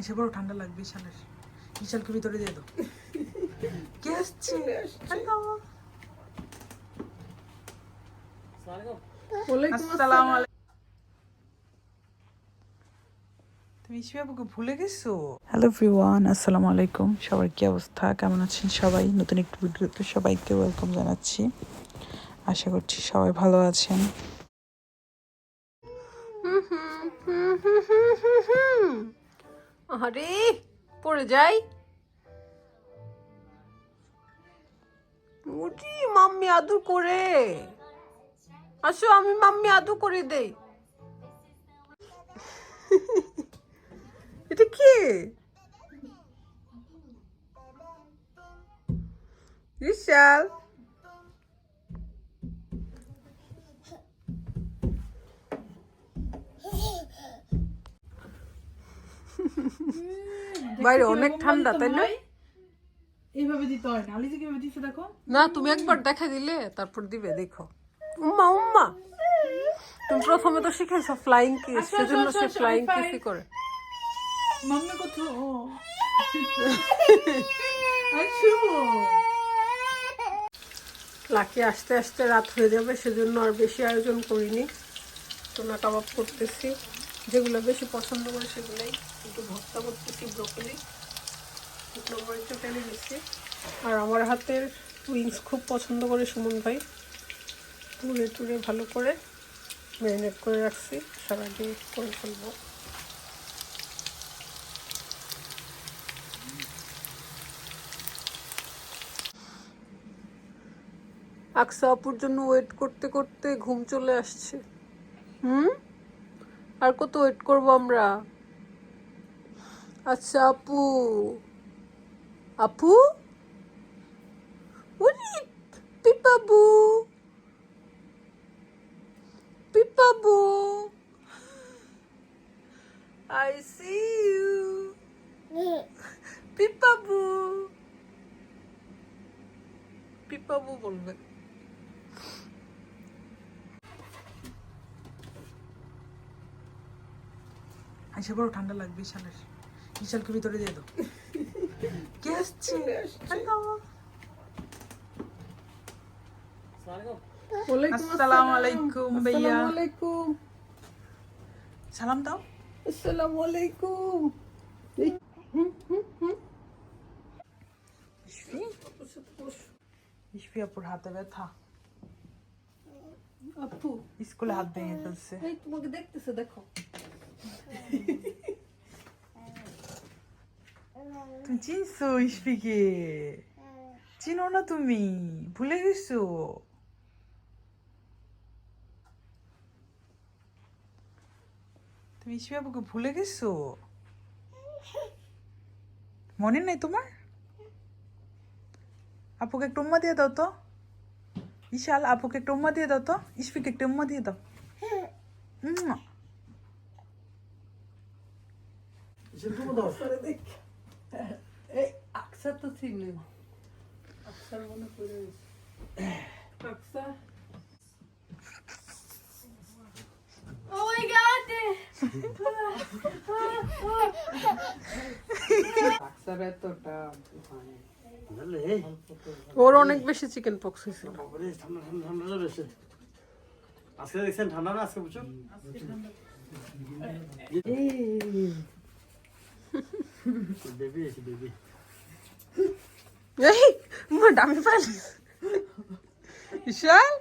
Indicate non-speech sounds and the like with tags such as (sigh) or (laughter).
আইসা বড় ঠান্ডা লাগবে বিশালের বিশালকে ভিতরে দিয়ে দাও। (laughs) কে আসছে? তুমি ইসমিয়াপুকে ভুলে গেছো? হ্যালো এভরিওয়ান আসসালামু আলাইকুম সবার কি অবস্থা? কেমন আছেন সবাই? নতুন একটি ভিডিওতে সবাইকে ওয়েলকাম জানাচ্ছি। আশা করছি সবাই ভালো আছেন। আরে, পড়ে যাই। উঠি মাম্মি আদু করে। আসো, আমি মাম্মি আদু করে দেই। এটা কি? বিশাল বাইরে অনেক ঠান্ডা তাই না? এইভাবে দিতে হয় না। আলিজে কীভাবে দিচ্ছে দেখো। না তুমি একবার দেখা দিলে তারপর দিবে দেখো। উম্মা উম্মা! তুমি প্রথমে তো শিখেছো ফ্লাইং কিস সেজন্য সে ফ্লাইং fly. কিসই করে। মাম্মি কোথাও? ও। (laughs) লাকি আস্তে আস্তে রাত হয়ে যাবে সেজন্য আর বেশি আয়োজন করিনি। টোনা কাবাব করতেছি। যেগুলো বেশি পছন্দ করে সেগুলোই একটু ভর্তা করতেছি ব্রকলি শুকনো মরিচও টেনে দিচ্ছি। আর আমার হাতের উইংস খুব পছন্দ করে, সুমন ভাই। টুরে টুরে ভালো করে ম্যারিনেট করে রাখছি, সারাদিন করে ফেলব। আকসা আপুর জন্য ওয়েট করতে করতে ঘুম চলে আসছে। হুম? আর কত ওয়েট করব আমরা? আচ্ছা আপু। আপু? পিপাবু পিপাবু আই সি ইউ (laughs) পিপাবু পিপাবু বলবে। আইসা বড় ঠান্ডা লাগবে বিশালের বিশালকে ভিতরে দিয়ে দাও। (laughs) কে আসছে? আসসালামু। আলাইকুম ভাইয়া। সালাম দাও। আসসালামু আলাইকুম ইসফি ইসফি আপুর হাতে ব্যথা। আপু। স্কুলে হাত ভেঙে ফেলছে। তোমাকে দেখতেছে দেখো। তুমি চিনছো ইসফিকে চিনো না তুমি, ভুলে গেছো? তুমি ইসফি আপুকে ভুলে গেছো? মনে নেই তোমার? আপুকে একটা উম্মা দিয়ে দাও তো। ইশাল আপুকে একটা উম্মা দিয়ে দাও তো। ইসফিকে একটা উম্মা দিয়ে দাও। উম্মা। এই আকসা তো চিনি না আকসার মনে পড়ে গেছে আকসা Oh my god! আকসার এতটা হয় বুঝলে ওর অনেক বেশি চিকেন পক্স হয়েছিল বাবারে ঠান্ডা ঠান্ডা ঠান্ডা বেশি আজকে দেখছেন ঠান্ডা না আজকে বুঝছ बेबी एक बेबी मुंडा भी पाली विशाल